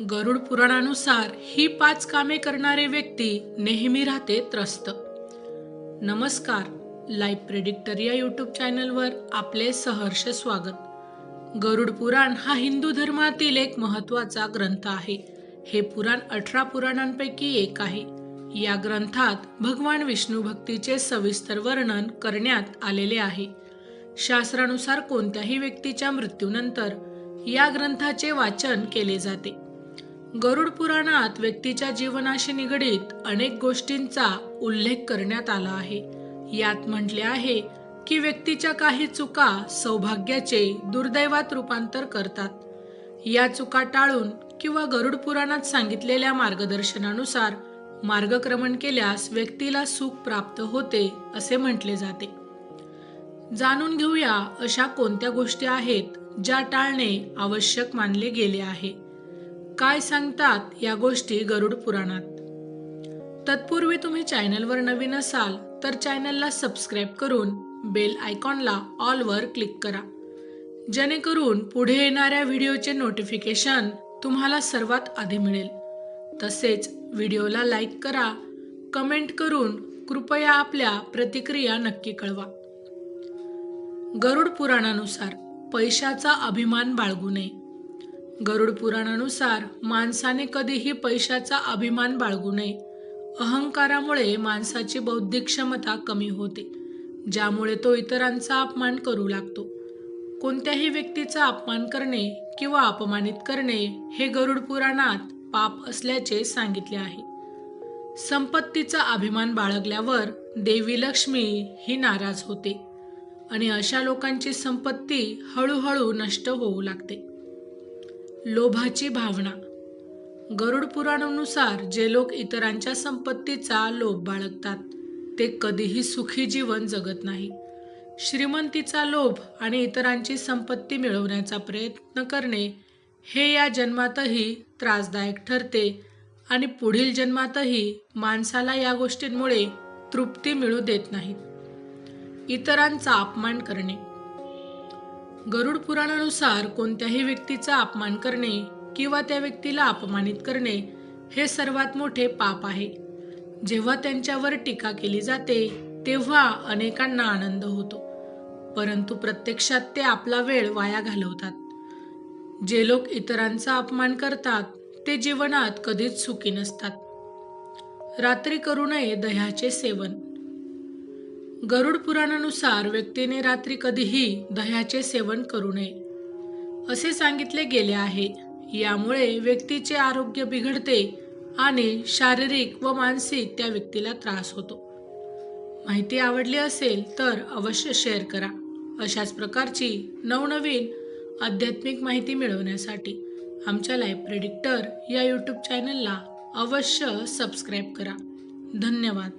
गरुड पुराणानुसार ही पाच कामे करणारे व्यक्ती नेहमी राहते त्रस्त. नमस्कार लाईव्ह प्रेडिक्टर या यूट्यूब चॅनलवर आपले सहर्ष स्वागत. गरुड पुराण हा हिंदू धर्मातील एक महत्त्वाचा ग्रंथ आहे. हे पुराण अठरा पुराणांपैकी एक आहे. या ग्रंथात भगवान विष्णू भक्तीचे सविस्तर वर्णन करण्यात आलेले आहे. शास्त्रानुसार कोणत्याही व्यक्तीच्या मृत्यूनंतर या ग्रंथाचे वाचन केले जाते. गरुड पुराणात व्यक्तीच्या जीवनाशी निगडीत अनेक गोष्टींचा उल्लेख करण्यात आला आहे. यात म्हटले आहे की व्यक्तीच्या काही चुका सौभाग्याचे दुर्दैवात रूपांतर करतात. या चुका टाळून किंवा गरुड पुराणात सांगितलेल्या मार्गदर्शनानुसार मार्गक्रमण केल्यास व्यक्तीला सुख प्राप्त होते असे म्हटले जाते. जाणून घेऊया अशा कोणत्या गोष्टी आहेत ज्या टाळणे आवश्यक मानले गेले आहे. काय सांगतात या गोष्टी गरुड पुराणात? तत्पूर्वी तुम्ही चॅनलवर नवीन असाल तर चॅनलला सबस्क्राईब करून बेल आयकॉनला ऑलवर क्लिक करा. जेणेकरून पुढे येणाऱ्या व्हिडिओचे नोटिफिकेशन तुम्हाला सर्वात आधी मिळेल. तसेच व्हिडिओला लाईक करा कमेंट करून कृपया आपल्या प्रतिक्रिया नक्की कळवा. गरुड पुराणानुसार पैशाचा अभिमान बाळगू नये. गरुड पुराणानुसार माणसाने कधीही पैशाचा अभिमान बाळगू नये. अहंकारामुळे माणसाची बौद्धिक क्षमता कमी होते ज्यामुळे तो इतरांचा अपमान करू लागतो. कोणत्याही व्यक्तीचा अपमान करणे किंवा अपमानित करणे हे गरुड पुराणात पाप असल्याचे सांगितले आहे. संपत्तीचा अभिमान बाळगल्यावर देवी लक्ष्मी ही नाराज होते आणि अशा लोकांची संपत्ती हळूहळू नष्ट होऊ लागते. लोभाची भावना. गरुड पुराणानुसार जे लोक इतरांच्या संपत्तीचा लोभ बाळगतात ते कधीही सुखी जीवन जगत नाही. श्रीमंतीचा लोभ आणि इतरांची संपत्ती मिळवण्याचा प्रयत्न करणे हे या जन्मातही त्रासदायक ठरते आणि पुढील जन्मातही माणसाला या गोष्टींमुळे तृप्ती मिळू देत नाहीत. इतरांचा अपमान करणे. गरुड पुराणानुसार कोणत्याही व्यक्तीचा अपमान करणे किंवा त्या व्यक्तीला अपमानित करणे हे सर्वात मोठे पाप आहे. जेव्हा त्यांच्यावर टीका केली जाते तेव्हा अनेकांना आनंद होतो. परंतु प्रत्यक्षात ते आपला वेळ वाया घालवतात. जे लोक इतरांचा अपमान करतात ते जीवनात कधीच सुखी नसतात. रात्री करू नये दह्याचे सेवन. गरुड पुराणानुसार व्यक्तीने रात्री कधीही दह्याचे सेवन करू नये. असे सांगितले गेले आहे. यामुळे व्यक्तीचे आरोग्य बिघडते आणि शारीरिक व मानसिक त्या व्यक्तीला त्रास होतो. माहिती आवडली असेल तर अवश्य शेअर करा. अशाच प्रकारची नवनवीन आध्यात्मिक माहिती मिळवण्यासाठी आमच्या लाईफ प्रेडिक्टर या यूट्यूब चॅनलला अवश्य सबस्क्राईब करा. धन्यवाद.